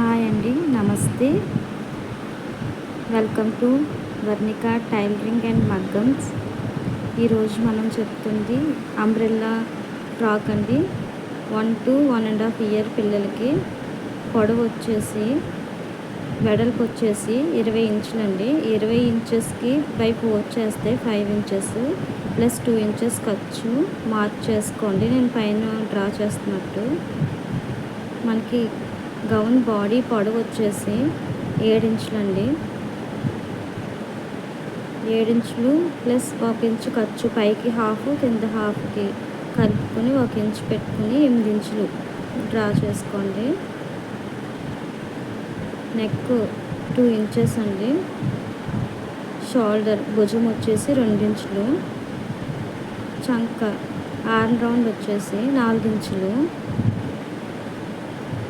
Hi అండి నమస్తే. Welcome to Varnika tailoring and మగ్గమ్స్. ఈరోజు మనం చెప్తుంది అంబ్రెల్లా ఫ్రాక్ అండి. One to one and half year పిల్లలకి పొడవు వచ్చేసి వెడల్పు వచ్చేసి ఇరవై ఇంచులండి. ఇరవై ఇంచెస్కి బై ఫోర్ చేస్తే five inches plus two inches ఖర్చు. మార్క్ చేసుకోండి నేను పైన డ్రా చేస్తున్నట్టు. మనకి గౌన్ బాడీ పొడవు వచ్చేసి ఏడించులండి. ఏడించులు ప్లస్ ఒక ఇంచు ఖర్చు పైకి హాఫ్ కింద హాఫ్కి కలుపుకొని ఒక ఇంచు పెట్టుకుని ఎనిమిది ఇంచులు డ్రా చేసుకోండి. నెక్ టూ ఇంచెస్ అండి. షోల్డర్ భుజం వచ్చేసి రెండించులు చంక ఆర్మ్ రౌండ్ వచ్చేసి నాలుగించులు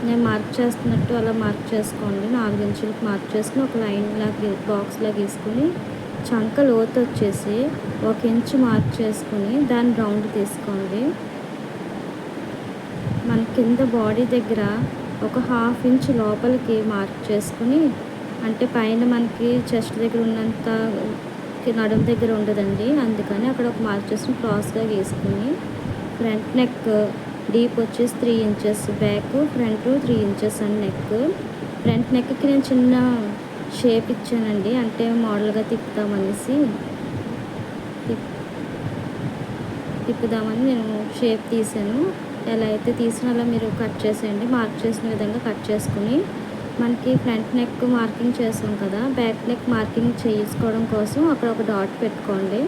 నేను మార్క్ చేస్తున్నట్టు అలా మార్క్ చేసుకోండి. నాలుగు ఇంచులకు మార్క్ చేసుకుని ఒక లైన్ లాగా బాక్స్ లాగా గీసుకుని చంక లోతు వచ్చేసి ఒక ఇంచు మార్క్ చేసుకుని దాన్ని రౌండ్ తీసుకోండి. మన కింద బాడీ దగ్గర ఒక హాఫ్ ఇంచ్ లోపలికి మార్క్ చేసుకుని అంటే పైన మనకి చెస్ట్ దగ్గర ఉన్నంత నడుము దగ్గర ఉండదండి. అందుకని అక్కడ ఒక మార్క్ చేసుకుని క్రాస్గా గీసుకుని ఫ్రంట్ నెక్ డీప్ వచ్చేసి three inches back front three inches and neck front నెక్కి నేను చిన్న షేప్ ఇచ్చానండి. అంటే మోడల్గా తిప్పుతామనేసి తిప్పుదామని నేను షేప్ తీసాను. ఎలా అయితే తీసిన అలా మీరు కట్ చేసేయండి. మార్క్ చేసిన విధంగా కట్ చేసుకుని మనకి ఫ్రంట్ నెక్ మార్కింగ్ చేసాం కదా. బ్యాక్ నెక్ మార్కింగ్ చేసుకోవడం కోసం అక్కడ ఒక డాట్ పెట్టుకోండి.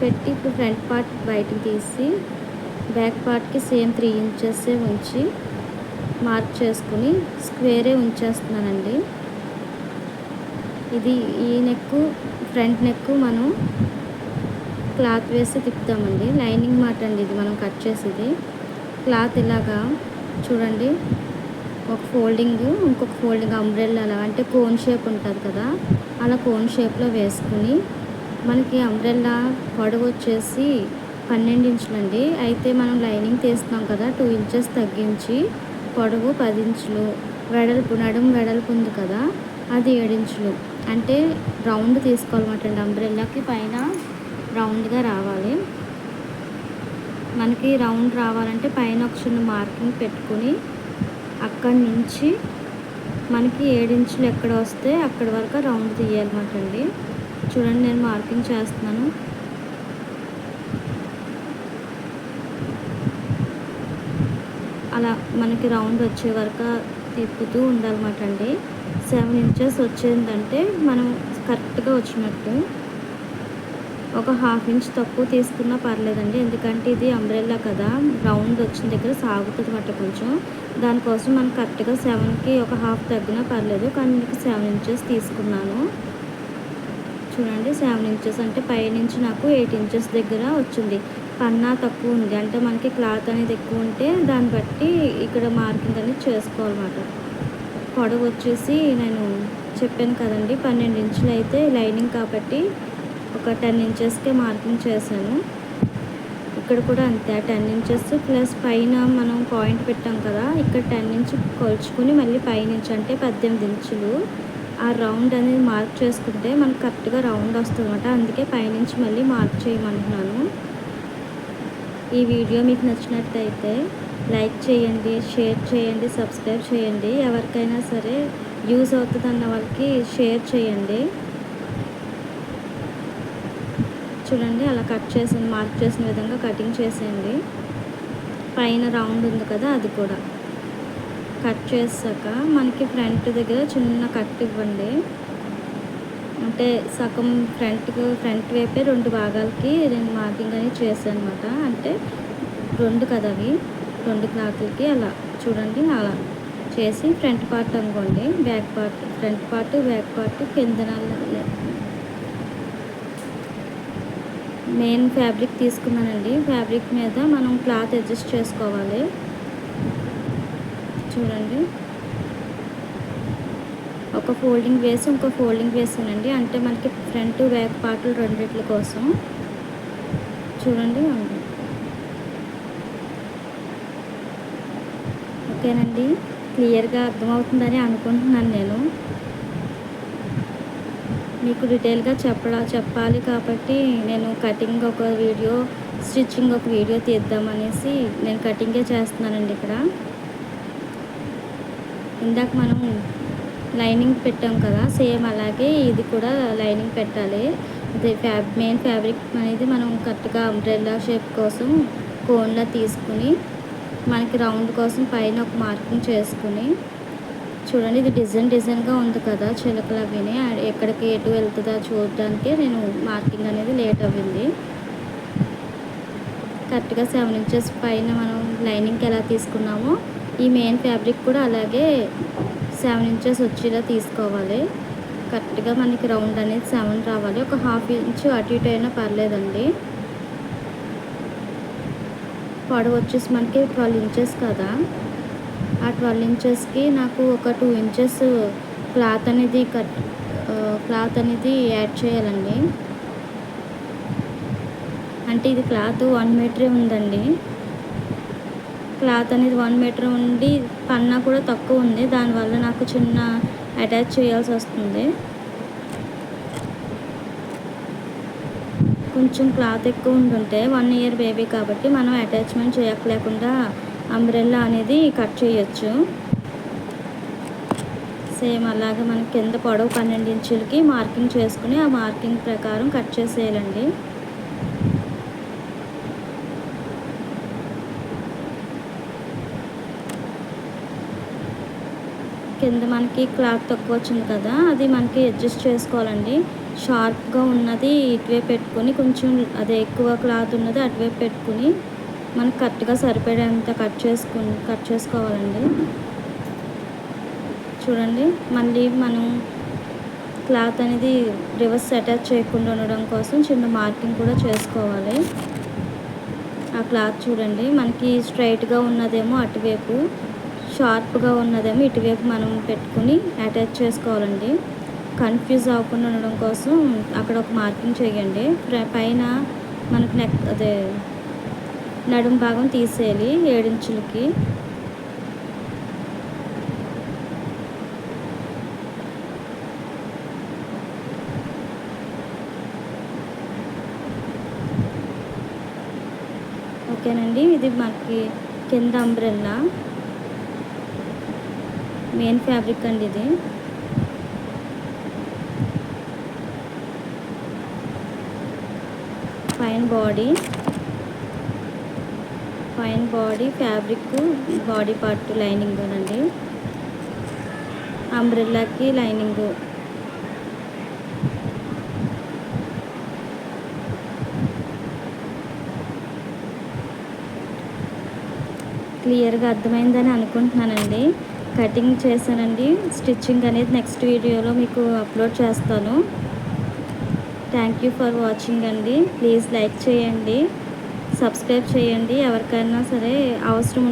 పెట్టి ఇప్పుడు ఫ్రంట్ పార్ట్ బయటకు తీసి బ్యాక్ పార్ట్కి సేమ్ త్రీ ఇంచెస్ ఉంచి మార్క్ చేసుకుని స్క్వేరే ఉంచేస్తున్నానండి. ఇది ఈ నెక్ ఫ్రంట్ నెక్ మనం క్లాత్ వేసి తిప్పుతామండి. లైనింగ్ మాట అండి ఇది మనం కట్ చేసేది. క్లాత్ ఇలాగా చూడండి ఒక ఫోల్డింగ్ ఇంకొక ఫోల్డింగ్ అంబ్రెల్లా అలా అంటే కోన్ షేప్ ఉంటుంది కదా అలా కోన్ షేప్లో వేసుకుని మనకి అంబ్రెల్లా పొడవు వచ్చేసి పన్నెండు ఇంచులండి అయితే మనం లైనింగ్ తీస్తున్నాం కదా టూ ఇంచెస్ తగ్గించి పొడవు పది ఇంచులు వెడల్పు నడుము వెడల్పు ఉంది కదా అది ఏడించులు అంటే రౌండ్ తీసుకోవాలన్నమాట అండి. అంబ్రెల్లాకి పైన రౌండ్గా రావాలి. మనకి రౌండ్ రావాలంటే పైన ఒక చిన్న మార్కింగ్ పెట్టుకుని అక్కడి నుంచి మనకి ఏడించులు ఎక్కడ వస్తే అక్కడి వరకు రౌండ్ తీయాలన్నమాట అండి. చూడండి నేను మార్కింగ్ చేస్తున్నాను. అలా మనకి రౌండ్ వచ్చే వరకు తిప్పుతూ ఉండాలన్నమాట అండి. సెవెన్ ఇంచెస్ వచ్చిందంటే మనం కరెక్ట్గా వచ్చినట్టు ఒక హాఫ్ ఇంచ్ తక్కువ తీసుకున్నా పర్లేదండి. ఎందుకంటే ఇది అంబ్రెల్లా కదా రౌండ్ వచ్చిన దగ్గర సాగుతుంది అన్నమాట కొంచెం. దానికోసం మనం కరెక్ట్గా సెవెన్కి ఒక హాఫ్ తగ్గినా పర్లేదు కానీ మీకు సెవెన్ ఇంచెస్ తీసుకున్నాను. చూడండి సెవెన్ ఇంచెస్ అంటే పైనుంచి నాకు ఎయిట్ ఇంచెస్ దగ్గర వచ్చింది. కన్నా తక్కువ ఉంది. అంటే మనకి క్లాత్ అనేది ఎక్కువ ఉంటే దాన్ని బట్టి ఇక్కడ మార్కింగ్ అనేది చేసుకోవాలన్నమాట. పొడవు వచ్చేసి నేను చెప్పాను కదండి పన్నెండు ఇంచులు అయితే లైనింగ్ కాబట్టి ఒక టెన్ ఇంచెస్కే మార్కింగ్ చేశాను. ఇక్కడ కూడా అంతే టెన్ ఇంచెస్ ప్లస్ పైన మనం పాయింట్ పెట్టాం కదా ఇక్కడ టెన్ ఇంచ్ కొలుచుకుని మళ్ళీ పైనుంచి అంటే పద్దెనిమిది ఇంచులు. ఆ రౌండ్ అనేది మార్క్ చేసుకుంటే మనకు కరెక్ట్గా రౌండ్ వస్తుంది అనమాట అందుకే పైనుంచి మళ్ళీ మార్క్ చేయమంటున్నాను. ఈ వీడియో మీకు నచ్చినట్టయితే లైక్ చేయండి షేర్ చేయండి సబ్స్క్రైబ్ చేయండి. ఎవరికైనా సరే యూజ్ అవుతుంది అన్న వాళ్ళకి షేర్ చేయండి. చూడండి అలా కట్ చేసి మార్క్ చేసిన విధంగా కటింగ్ చేసేయండి. పైన రౌండ్ ఉంది కదా అది కూడా. కట్ చేసాక మనకి ఫ్రంట్ దగ్గర చిన్న కట్ ఇవ్వండి. అంటే సగం ఫ్రంట్కి ఫ్రంట్ వైపే రెండు భాగాలకి నేను మార్కింగ్ అనేది చేశాను అనమాట అంటే రెండు కదా అవి? రెండు క్లాత్లకి అలా చూడండి అలా చేసి ఫ్రంట్ పార్ట్ అనుకోండి back part front part back part కింద మెయిన్ ఫ్యాబ్రిక్ తీసుకున్నానండి. ఫ్యాబ్రిక్ మీద మనం క్లాత్ అడ్జస్ట్ చేసుకోవాలి. చూడండి. ఒక ఫోల్డింగ్ వేసి ఇంకో ఫోల్డింగ్ వేసానండి. అంటే మనకి ఫ్రంట్ బ్యాక్ పార్ట్లు రెండిట్ల కోసం. చూడండి. ఓకేనండి. క్లియర్గా అర్థమవుతుందని అనుకుంటున్నాను నేను. మీకు డీటెయిల్గా చెప్పడా చెప్పాలి కాబట్టి నేను కటింగ్ ఒక వీడియో స్టిచ్చింగ్ ఒక వీడియో తీద్దామనేసి నేను కటింగే చేస్తున్నానండి ఇక్కడ. ఇందాక మనం లైనింగ్ పెట్టాం కదా సేమ్ అలాగే ఇది కూడా లైనింగ్ పెట్టాలి. అదే ఫ్యాబ్ మెయిన్ ఫ్యాబ్రిక్ అనేది మనం కరెక్ట్గా అంబ్రెల్లా షేప్ కోసం కోన్లా తీసుకుని మనకి రౌండ్ కోసం పైన ఒక మార్కింగ్ చేసుకుని చూడండి ఇది డిజైన్ డిజైన్గా ఉంది కదా చిలకలు అవిని ఎక్కడికి ఎటు వెళ్తుందా చూడడానికి నేను మార్కింగ్ అనేది లేట్ అవ్వింది. కరెక్ట్గా సెవెన్ ఇంచెస్ పైన మనం లైనింగ్కి ఎలా తీసుకున్నామో ఈ మెయిన్ ఫ్యాబ్రిక్ కూడా అలాగే సెవెన్ ఇంచెస్ వచ్చేలా తీసుకోవాలి. కరెక్ట్గా మనకి రౌండ్ అనేది సెవెన్ రావాలి. ఒక హాఫ్ ఇంచ్ అటు ఇటు అయినా పర్లేదండి. పొడవు వచ్చేసి మనకి ట్వెల్వ్ ఇంచెస్ కదా. ఆ ట్వెల్వ్ ఇంచెస్కి నాకు ఒక టూ ఇంచెస్ క్లాత్ అనేది కట్ క్లాత్ అనేది యాడ్ చేయాలండి. అంటే ఇది క్లాత్ వన్ మీటరే ఉందండి. క్లాత్ అనేది వన్ మీటర్ ఉండి పన్నా కూడా తక్కువ ఉంది. దానివల్ల నాకు చిన్న అటాచ్ చేయాల్సి వస్తుంది. కొంచెం క్లాత్ ఎక్కువ ఉంటుంటే వన్ ఇయర్ బేబీ కాబట్టి మనం అటాచ్మెంట్ చేయక్కలేకుండా అంబ్రెల్లా అనేది కట్ చేయొచ్చు. సేమ్ అలాగే మనకి కింద పొడవు పన్నెండు ఇంచులకి మార్కింగ్ చేసుకుని ఆ మార్కింగ్ ప్రకారం కట్ చేసేయాలండి. కింద మనకి క్లాత్ తక్కువ వచ్చింది కదా అది మనకి అడ్జస్ట్ చేసుకోవాలండి. షార్ప్గా ఉన్నది ఇటువైపు పెట్టుకుని కొంచెం అదే ఎక్కువ క్లాత్ ఉన్నది అటువైపు పెట్టుకుని మనకు కరెక్ట్గా సరిపడేంత కట్ చేసుకుని కట్ చేసుకోవాలండి. చూడండి మళ్ళీ మనం క్లాత్ అనేది రివర్స్ అటాచ్ చేయకుండా ఉండడం కోసం చిన్న మార్కింగ్ కూడా చేసుకోవాలి. ఆ క్లాత్ చూడండి మనకి స్ట్రైట్గా ఉన్నదేమో అటువైపు. షార్ప్గా ఉన్నదేమో ఇటువైపు మనం పెట్టుకుని అటాచ్ చేసుకోవాలండి. కన్ఫ్యూజ్ అవ్వకుండా ఉండడం కోసం అక్కడ ఒక మార్కింగ్ చేయండి. పైన మనకు నెక్ అదే నడుం భాగం తీసేయాలి ఏడించులకి. ఓకేనండి ఇది మనకి కింద అంబ్రెల్లా. మెయిన్ ఫ్యాబ్రిక్ అండి ఇది. Fine body fine body fabric body part lining అండి. అంబ్రెల్లాకి లైనింగ్ క్లియర్గా అర్థమైందని అనుకుంటున్నానండి. కటింగ్ చేశానండి. స్టిచ్చింగ్ అనేది నెక్స్ట్ వీడియోలో మీకు అప్లోడ్ చేస్తాను. థ్యాంక్ యూ ఫర్ వాచింగ్ అండి. ప్లీజ్ లైక్ చేయండి. సబ్స్క్రైబ్ చేయండి. ఎవరికైనా సరే అవసరం